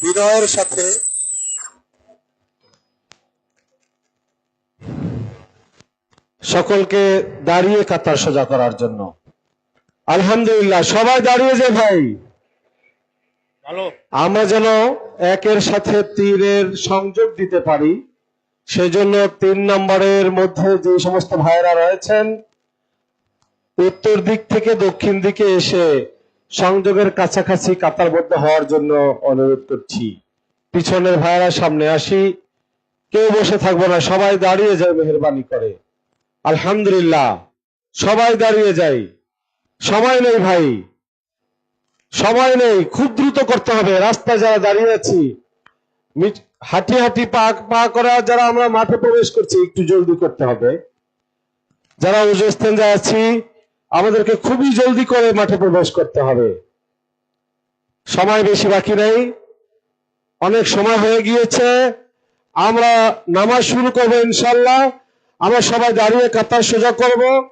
বিনয়ের সাথে সকলকে দাঁড়িয়ে কাতার সোজা করার জন্য। আলহামদুলিল্লাহ সবাই দাঁড়িয়ে যে ভাই। আমরা যেন একের সাথে তীরের সংযোগ দিতে পারি সেজন্য তিন নম্বরের মধ্যে যে সমস্ত ভাইয়েরা রয়েছেন উত্তর দিক থেকে দক্ষিণ দিকে এসে সংযোগের কাছাকাছি কাতারবদ্ধ হওয়ার জন্য অনুরোধ করছি। পিছনের ভাইয়েরা, সামনে আসি। কেউ বসে থাকব না, সবাই দাঁড়িয়ে যায় মেহরবানি করে। আলহামদুলিল্লাহ, সবাই দাঁড়িয়ে যাই সময় নেই ভাই সময় নেই, খুব দ্রুত করতে হবে। রাস্তায় যারা দাঁড়িয়ে আছি হাঁটি হাঁটি পা পা করা যারা আমরা মাঠে প্রবেশ করছি, একটু জলদি করতে হবে। যারা উজু স্থান আছি আমাদেরকে খুবই জলদি করে মাঠে প্রবেশ করতে হবে। সময় বেশি বাকি নেই। অনেক সময় হয়ে গিয়েছে। আমরা নামাজ শুরু করব ইনশাল্লাহ আমরা সবাই দাঁড়িয়ে কাতার সোজা করব।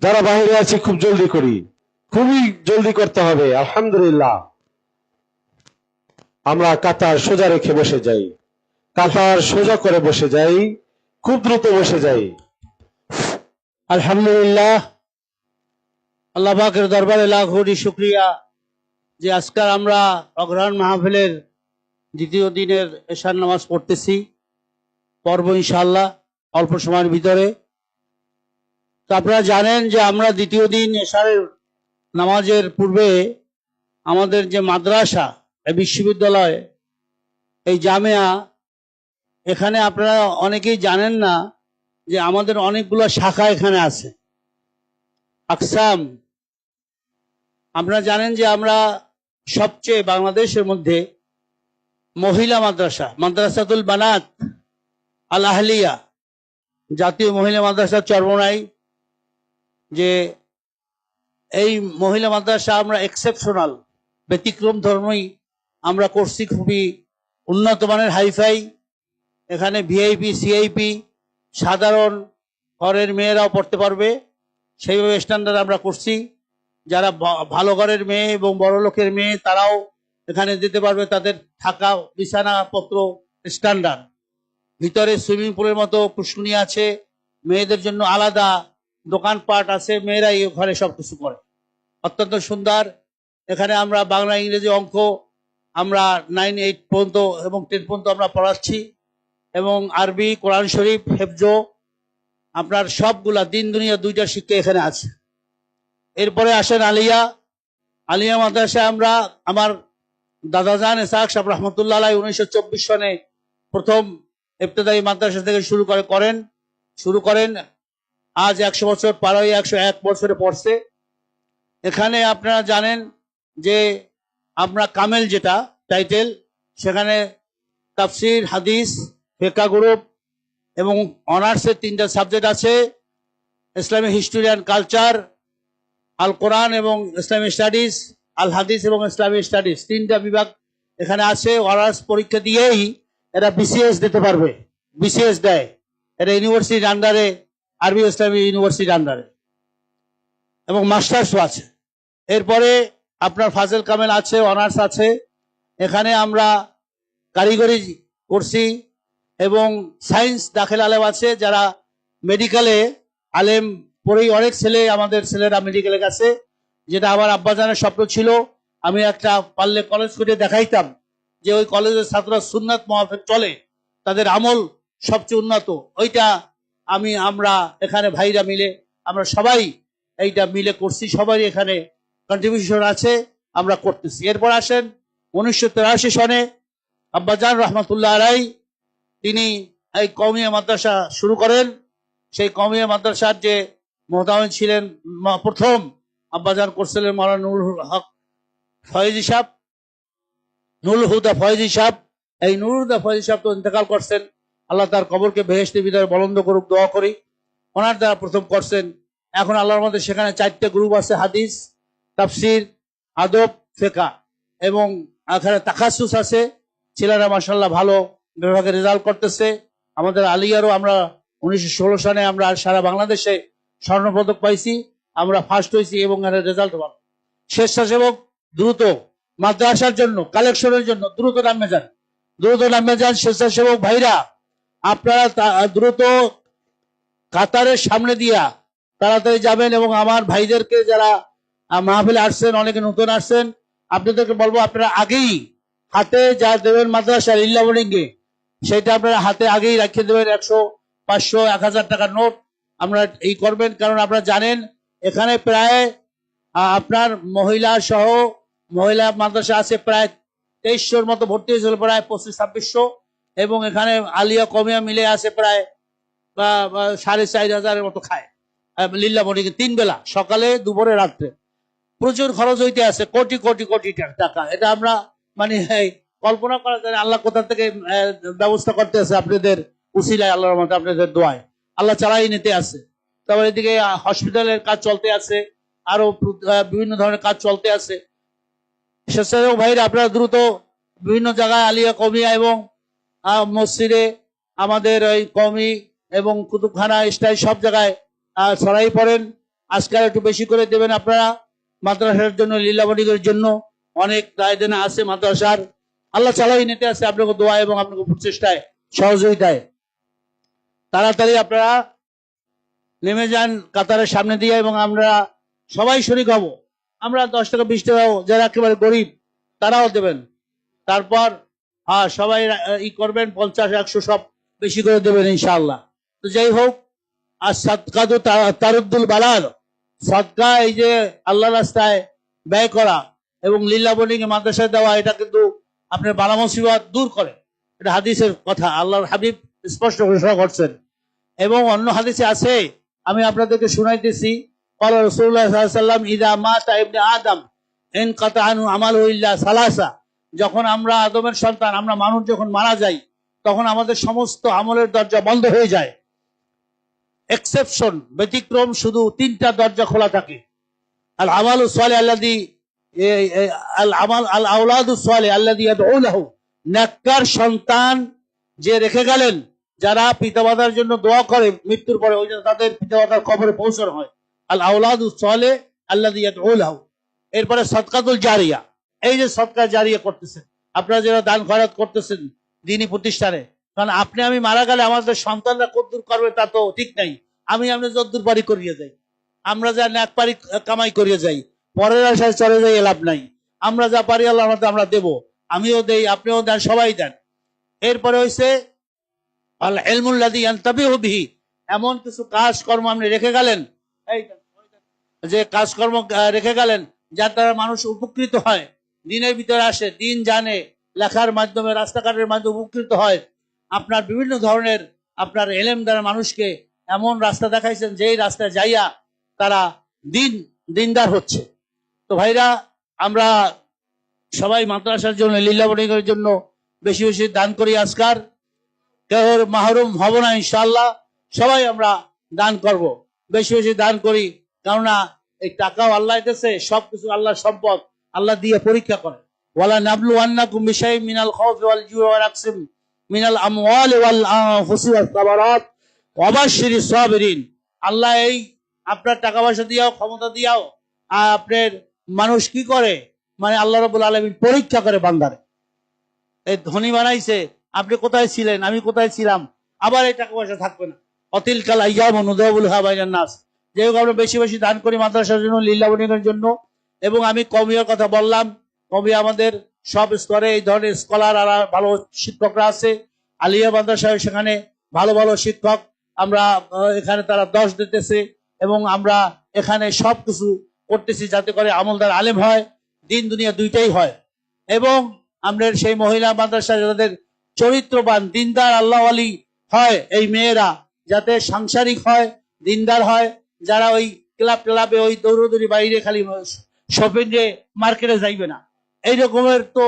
যারা বাইরে আছি, খুব জলদি করি। খুবই জলদি করতে হবে, আলহামদুলিল্লাহ। আমরা কাতার সোজা রেখে বসে যাই। কাতার সোজা করে বসে যাই। খুব দ্রুত বসে যাই। আলহামদুলিল্লাহ। আল্লাহ পাকের দরবারে লাখ কোটি শুক্রিয়া যে আজকাল আমরা অগ্রহণ মাহফিলের দ্বিতীয় দিনের এশার নামাজ পড়তেছি। পর্ব ইনশাল্লাহ অল্প সময়ের ভিতরে। তো আপনারা জানেন যে আমরা দ্বিতীয় দিন এশারের নামাজের পূর্বে আমাদের যে মাদ্রাসা, এই বিশ্ববিদ্যালয়, এই জামিয়া, এখানে আপনারা অনেকেই জানেন না যে আমাদের অনেকগুলো শাখা এখানে আছে। আকসাম আপনারা জানেন যে আমরা সবচেয়ে বাংলাদেশের মধ্যে মহিলা মাদ্রাসা, মাদ্রাসাতুল বানাত আল আহলিয়া, জাতীয় মহিলা মাদ্রাসা চর্মনাই, যে এই মহিলা মাদ্রাসা আমরা এক্সেপশনাল ব্যতিক্রম ধর্মই আমরা করছি খুবই উন্নত মানের হাইফাই, এখানে ভিআইপি, সিআইপি সাধারণ ঘরের মেয়েরাও পড়তে পারবে। সেইভাবে স্ট্যান্ডার্ড আমরা করছি। যারা ভালো ঘরের মেয়ে এবং বড় লোকের মেয়ে, তারাও এখানে যেতে পারবে। তাদের থাকা বিছানাপত্র স্ট্যান্ডার্ড ভিতরে সুইমিং পুলের মতো পুষ্কুনি আছে। মেয়েদের জন্য আলাদা দোকানপাট আছে। মেয়েরাই এই ঘরে সব কিছু করে। অত্যন্ত সুন্দর। এখানে আমরা বাংলা ইংরেজি অঙ্ক আমরা নাইন এইট পর্যন্ত এবং টেন পর্যন্ত আমরা পড়াচ্ছি। এবং আরবি, কোরআন শরীফ, হেফজ, আপনার সবগুলা দিন, দুনিয়া দুইটা শিক্ষা এখানে আছে। এরপরে আসেন আলিয়া। আলিয়া মাদ্রাসা আমরা, আমার দাদাজান এসাক সাহেব রহমতুল্লাহ আলাই উনিশশো চব্বিশ সনে প্রথম ইবতদায়ী মাদ্রাসা থেকে শুরু করে, করেন, শুরু করেন। আজ একশো বছর পার হয়ে একশো এক বছরে পড়ছে। এখানে আপনারা জানেন যে আমরা কামেল যেটা, টাইটেল, সেখানে তাফসির, হাদিস ফেকা গ্রুপ এবং অনার্সের তিনটা সাবজেক্ট আছে, ইসলামিক হিস্টোরি অ্যান্ড কালচার, আল কোরআন এবং ইসলামিক স্টাডিজ, আল হাদিস এবং ইসলামিক স্টাডিজ। তিনটা বিভাগ এখানে আছে, অনার্স পরীক্ষা দিয়েই এরা বিসিএস দিতে পারবে বিসিএস দেয়। এটা ইউনিভার্সিটির আন্ডারে আরবি ইসলামী ইউনিভার্সিটির আন্ডারে এবং মাস্টার্সও আছে। এরপরে আপনার ফাজেল কামেল আছে, অনার্স আছে। এখানে আমরা কারিগরি করছি এবং সায়েন্স দাখিল আলেম আছে, যারা মেডিকেলে আলেম পড়েই অনেক ছেলে, আমাদের ছেলেরা মেডিকেলে গেছে যেটা আমার আব্বাজানের স্বপ্ন ছিল, আমি একটা পারলে কলেজ করে দেখাইতাম যে ওই কলেজের ছাত্ররা সুন্নাত মহাফেক চলে, তাদের আমল সবচেয়ে উন্নত। ওইটা আমি, আমরা এখানে ভাইরা মিলে, আমরা সবাই এইটা মিলে করছি সবাই এখানে কন্ট্রিবিউশন আছে, আমরা করতেছি। এরপর আসেন উনিশশো তেরাশি সনে আব্বাজান রহমতুল্লাহ আলাই তিনি এই কমিয়া মাদ্রাসা শুরু করেন। সেই কমিয়া মাদ্রাসার যে মোহতামিন ছিলেন প্রথম আব্বাজান করছিলেন মারা নুরুল হক ফয়েজি সাহেব, নুরুল হুদা ফয়েজি সাহেব। এই নুরুল হুদা ফয়েজি সাহেব তো ইন্তেকাল করছেন। আল্লাহ তার কবরকে বেহেস্তের ভিতরে বলন্দ করুক, দোয়া করি। ওনার দ্বারা প্রথম করছেন। এখন আল্লাহর মধ্যে সেখানে চারটে গ্রুপ আছে, হাদিস, তাফসির, আদব ফেকা এবং এখানে তাকাসুস আছে। ছেলেরা মাসাল্লাহ ভালো। বিভাগে রেজাল্ট করতেছে। আমাদের আলিয়ারও আমরা উনিশশো ষোলো সালে আমরা সারা বাংলাদেশে স্বর্ণপদক পাইছি। আমরা ফার্স্ট হয়েছি এবং এর রেজাল্ট ভালো। স্বেচ্ছাসেবক দ্রুত মাদ্রাসার জন্য কালেকশনের জন্য দ্রুত নামে যান। দ্রুত নামে যান স্বেচ্ছাসেবক ভাইরা। আপনারা দ্রুত কাতারের সামনে দিয়া তাড়াতাড়ি যাবেন এবং আমার ভাইদেরকে যারা মাহফিলে আসছেন, অনেকে নতুন আসছেন, আপনাদেরকে বলব আপনারা আগেই হাতে যা দেবেন মাদ্রাসা লিল্লা বোর্ডিংয়ে সেটা আপনারা হাতে আগেই রাখিয়ে দেবেন একশো পাঁচশো এক হাজার টাকার নোট আপনারা এই করবেন কারণ আপনারা জানেন এখানে প্রায় আপনার মহিলা সহ মহিলা মাদ্রাসা আছে প্রায় তেইশশোর মতো ভর্তি হয়েছিল প্রায় পঁচিশ ছাব্বিশশো এবং এখানে আলিয়া কমিয়া মিলে আছে প্রায় সাড়ে চার হাজারের মতো খায়। আহ, লিল্লা মণিকে তিন বেলা সকালে দুপুরে রাত্রে। প্রচুর খরচ হইতে আছে কোটি কোটি কোটি টাকা। এটা আমরা মানে কল্পনা করা যায় আল্লাহ কোথা থেকে ব্যবস্থা করতে আছে আপনাদের উসিলায় আল্লাহর মতো আপনাদের দোয়ায়। আল্লাহ চালাই নিতে আছে। তারপর এদিকে হসপিটালের কাজ চলতে আছে, আরও বিভিন্ন ধরনের কাজ চলতে আছে। স্বেচ্ছাসেবক ভাইরা, আপনারা দ্রুত বিভিন্ন জায়গায় আলিয়া কমিয়া এবং মসজিদে আমাদের ওই কমি এবং কুতুবখানা স্টাইল সব জায়গায় ছড়াই পড়েন। আজকাল একটু বেশি করে দেবেন আপনারা। মাদ্রাসার জন্য, লীলাবণিকের জন্য অনেক দায় দেনা আছে মাদ্রাসার। আল্লাহ চালাই নিতে আছে, আপনাকে দোয়া এবং আপনাকে প্রচেষ্টায় সহযোগিতায়। তাড়াতাড়ি আপনারা নেমে যান কাতারের সামনে দিয়ে এবং আমরা সবাই শরিক হব। আমরা দশ টাকা বিশ টাকা যারা একেবারে গরিব, তারাও দেবেন। তারপর হ্যাঁ সবাই ই করবেন, পঞ্চাশ, একশো সব বেশি করে দেবেন ইনশাআল্লাহ। তো যাই হোক, আর সৎকা তো তারুদ্দুল বালার সৎকা এই যে আল্লাহ রাস্তায় ব্যয় করা এবং লীলা বোর্ডিং মাদ্রাসায় দেওয়া, এটা কিন্তু আপনার বালা মুসিবত দূর করে এটা হাদিসের কথা। আল্লাহর হাবিব স্পষ্ট ঘোষণা করছেন। এবং অন্য হাদিসে আছে, আমি আপনাদেরকে শুনাইতেছি, কলা রসুল্লাহাম ইদা মা তাইবনে আদম এন কাতা আনু আমাল ইল্লা সালাসা যখন আমরা আদমের সন্তান, আমরা মানুষ যখন মারা যাই, তখন আমাদের সমস্ত আমলের দরজা বন্ধ হয়ে যায়। এক্সেপশন ব্যতিক্রম শুধু তিনটা দরজা খোলা থাকে। আর আমাল সালে আল্লাদি নেককার সন্তান যে রেখে গেলেন, যারা পিতামাতার জন্য দোয়া করে, মৃত্যুর পরে ওই তাদের পিতামাতার কবরে পৌঁছানো হয়। আল আউলাদু ইয়াদউলাহু। এরপরে সদকাতুল জারিয়া। এই যে সদকা জারিয়া করতেছেন, আপনারা যারা দান খয়রাত করতেছেন দিনই প্রতিষ্ঠানে, কারণ আপনি আমি মারা গেলে আমাদের সন্তানরা কদ্দূর করবে তা তো ঠিক নাই। আমি আমরা যদ্দূর পারি করিয়ে যাই। আমরা যা ন্যাক পারি, কামাই করিয়ে যাই। পরের আশায় চলে যাই লাভ নাই। আমরা যা পারি আল্লাহ আমরা দেব। আমিও দেই, আপনিও দেন, সবাই দেন। এরপরে হয়েছে এলমুল্লাদি এমন কিছু কাজ কর্ম আপনি রেখে গেলেন। যে কাজকর্ম রেখে গেলেন, যার দ্বারা মানুষ উপকৃত হয়, দিনের ভিতরে আসে, দিন জানে, লেখার মাধ্যমে, রাস্তাঘাটের মাধ্যমে উপকৃত হয়। আপনার বিভিন্ন ধরনের, আপনার এলেম দ্বারা মানুষকে এমন রাস্তা দেখাইছেন, যেই রাস্তায় যাইয়া তারা দিন, দিনদার হচ্ছে। তো ভাইরা, আমরা সবাই মাদ্রাসার জন্য লীলাবণিকের জন্য বেশি বেশি দান করি আজকার। কেউ মাহরুম হব না ইনশাল্লাহ সবাই আমরা দান করব, বেশি বেশি দান করি। কেননা, এই টাকাও আল্লাহ দিতেছে সবকিছু আল্লাহর সম্পদ, আল্লাহ দিয়ে পরীক্ষা করে। ওয়ালা নাবলু আন্নাকুম বিশাই মিনাল ওয়াল জুই ওয়া মিনাল আমওয়ালি ওয়াল সাবিরিন। আল্লাহ এই আপনার টাকা পয়সা দিয়াও, ক্ষমতা দিয়াও আপনার মানুষ কি করে? মানে আল্লাহ রাব্বুল আলামিন পরীক্ষা করে বান্দারে। এই ধনী বানাইছে, আপনি কোথায় ছিলেন? আমি কোথায় ছিলাম? আবার এই টাকা পয়সা থাকবে না। অতিল কাল আইয়াম অনুদাবুল হাবাইনান নাস। যে হোক, আমরা বেশি বেশি দান করি মাদ্রাসার জন্য লীলাবণিকের জন্য। এবং আমি কমিয়ার কথা বললাম। কমি আমাদের সব স্তরে এই ধরনের স্কলার আর ভালো শিক্ষকরা আছে। আলিয়া মাদ্রাসায় সেখানে ভালো ভালো শিক্ষক। আমরা এখানে তারা দশ দিতেছে। এবং আমরা এখানে সব কিছু করতেছি যাতে করে আমলদার আলেম হয়, দিন দুনিয়া দুইটাই হয়। এবং আমরা সেই মহিলা মাদ্রাসা যাদের চরিত্রবান, দিনদার আল্লাহ আলী হয় এই মেয়েরা, যাতে সাংসারিক হয়, দিনদার হয়, যারা ওই ক্লাব ক্লাবে ওই দৌড়দৌড়ি বাইরে খালি শপিং এ মার্কেটে যাইবে না। এই রকমের তো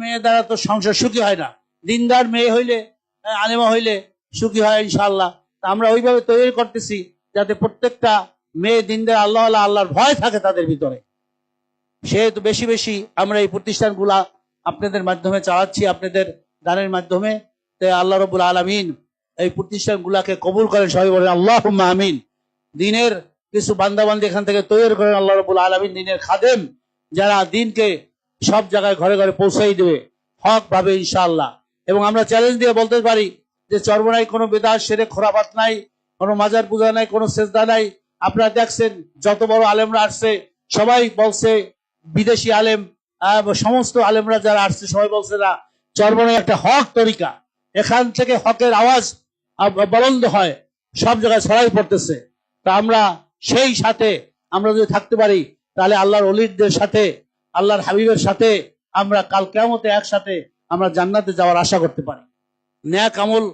মেয়ে দ্বারা তো সংসার সুখী হয় না। দিনদার মেয়ে হইলে, আলেমা হইলে সুখী হয় ইনশাআল্লাহ। তা আমরা ওইভাবে তৈরি করতেছি যাতে প্রত্যেকটা মেয়ে দিনদের আল্লাহ আল্লাহ আল্লাহর ভয় থাকে তাদের ভিতরে। সেহেতু বেশি বেশি আমরা এই প্রতিষ্ঠানগুলা আপনাদের মাধ্যমে চালাচ্ছি, আপনাদের দানের মাধ্যমে। তো আল্লাহ রবুল আলমিন এই প্রতিষ্ঠানগুলাকে কবুল করেন, সবাই বলেন আল্লাহ আমিন। দিনের কিছু বান্দাবান্দি এখান থেকে তৈরি করেন আল্লাহ রবুল আলমিন, দিনের খাদেম, যারা দিনকে সব জায়গায় ঘরে ঘরে পৌঁছাই দেবে হক ভাবে ইনশাআল্লাহ। এবং আমরা চ্যালেঞ্জ দিয়ে বলতে পারি যে চর্মনাই কোনো বেদার সেরে খোরাপাত নাই, কোনো মাজার পূজা নাই, কোনো সেজদা নাই আপনারা দেখছেন, যত বড় আলেমরা আসছে, সবাই বলছে, বিদেশি আলেম সমস্ত আলেমরা যারা আসছে, সবাই বলছে না চর্মনাই একটা হক তরিকা। এখান থেকে হকের আওয়াজ বলন্দ হয়, সব জায়গায় ছড়াই পড়তেছে। তা আমরা সেই সাথে, আমরা যদি থাকতে পারি, তাহলে আল্লাহর অলিদদের সাথে, আল্লাহর হাবিবের সাথে, আমরা কাল কেমতে একসাথে আমরা জান্নাতে যাওয়ার আশা করতে পারি। ন্যাক আমল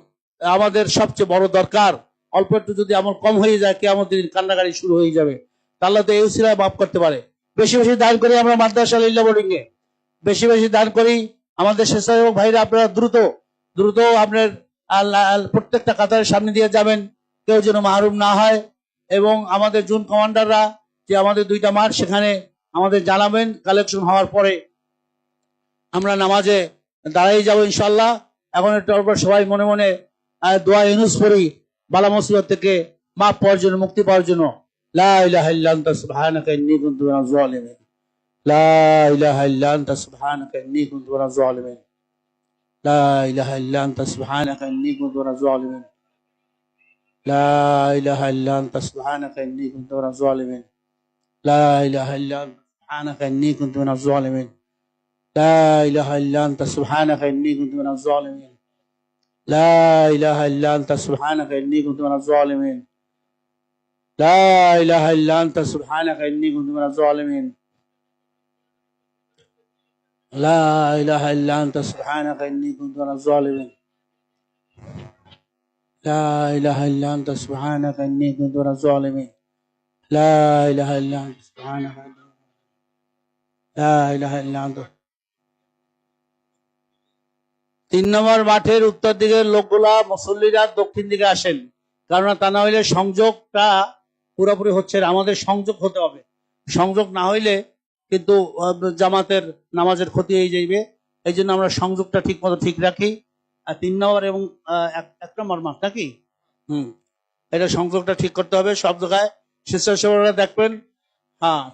আমাদের সবচেয়ে বড় দরকার। অল্প একটু যদি আমল কম হয়ে যায় কেমন দিন কান্নাকারি শুরু হয়ে যাবে। তাহলে তো এই উসিলায় মাফ করতে পারে। বেশি বেশি দান করি আমরা মাদ্রাসা লিল্লা বোর্ডিং এ। বেশি বেশি দান করি আমাদের স্বেচ্ছাসেবক ভাইরা আপনারা দ্রুত দ্রুত আপনার প্রত্যেকটা কাতারের সামনে দিয়ে যাবেন। কেউ যেন মাহরুম না হয় এবং আমাদের জুন কমান্ডাররা যে আমাদের দুইটা মাঠ সেখানে আমাদের জানাবেন কালেকশন হওয়ার পরে। আমরা নামাজে দাঁড়াই যাব ইনশাল্লাহ এখন একটু সবাই মনে মনে দোয়া ইউনুস পড়ি। বালা মুসিবত থেকে মাপ পাওয়ার জন্য মুক্তি পাওয়ার জন্য লা ইলাহা ইল্লা আনতা সুবহানাকা ইন্নী কুনতু মিনাজ জালিমিন লা ইলাহা ইল্লা আনতা সুবহানাকা ইন্নী কুনতু মিনাজ জালিমিন লা ইলাহা ইল্লা আনতা সুবহানাকা ইন্নী কুনতু মিনাজ জালিমিন লা ইলাহা ইল্লা আনতা সুবহানাকা ইন্নী কুনতু মিনাজ জালিমিন লা ইলাহা ইল্লা আনতা সুবহানাকা ইন্নী কুনতু মিনাজ জালিমিন لا إله إلا أنت سبحانك إني كنت من الظالمين لا إله إلا أنت سبحانك إني كنت من الظالمين. لا إله إلا أنت سبحانك إني كنت من الظالمين. لا إله إلا أنت سبحانك إني كنت من الظالمين. لا إله إلا أنت سبحانك إني كنت من الظالمين. لا إله إلا أنت سبحانك لا إله إلا أنت তিন নম্বর মাঠের উত্তর দিকের লোকগুলা মুসল্লিরা দক্ষিণ দিকে আসেন। কারণ তা না হইলে সংযোগটা পুরোপুরি হচ্ছে আমাদের সংযোগ হতে হবে। সংযোগ না হইলে কিন্তু জামাতের নামাজের ক্ষতি হয়ে যাইবে। এই জন্য আমরা সংযোগটা ঠিক মতো ঠিক রাখি। আর তিন নম্বর এবং এক- নম্বর মাঠ নাকি? হুম। এটা সংযোগটা ঠিক করতে হবে সব জায়গায়। স্বেচ্ছাসেবকরা দেখবেন হ্যাঁ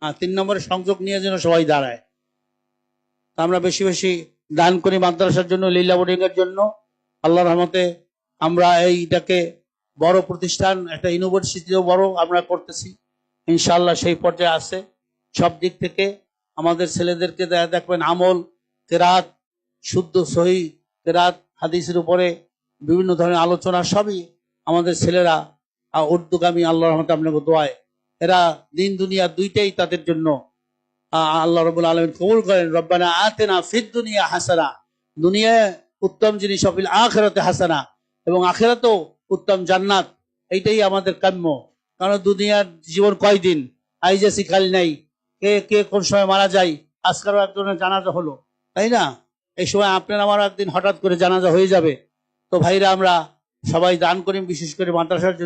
হ্যাঁ তিন নম্বরের সংযোগ নিয়ে যেন সবাই দাঁড়ায়। আমরা বেশি বেশি দান করি মাদ্রাসার জন্য, লীলা বোর্ডিং এর জন্য। আল্লাহর রহমতে আমরা এইটাকে বড় প্রতিষ্ঠান, একটা ইউনিভার্সিটিও বড় আমরা করতেছি। ইনশাল্লাহ সেই পর্যায়ে আছে। সব দিক থেকে আমাদের ছেলেদেরকে দেখবেন আমল, কেরাত, শুদ্ধ, সহি কেরাত, হাদিসের উপরে বিভিন্ন ধরনের আলোচনা সবই আমাদের ছেলেরা উর্দুগামী আল্লাহর রহমতে আপনাকে দোয়ায়। এরা দিন দুনিয়া দুইটাই তাদের জন্য আল্লাহ রবুল আলমিন কবুল করেন, রব্বানা আতেনা ফিদ দুনিয়া হাসানা দুনিয়ায় উত্তম জিনিস, অফিল আখেরাতে হাসানা, এবং আখেরাতেও উত্তম জান্নাত, এইটাই আমাদের কাম্য। কারণ দুনিয়ার জীবন কয়দিন? আইজেসি খাল নাই, কে কে কোন সময় মারা যায়, আজকালও একজনের জানাজা হলো, তাই না? এই সময় আপনার আমার একদিন হঠাৎ করে জানাজা হয়ে যাবে। তো ভাইরা, আমরা সবাই দান করি, বিশেষ করে মাদ্রাসার জন্য।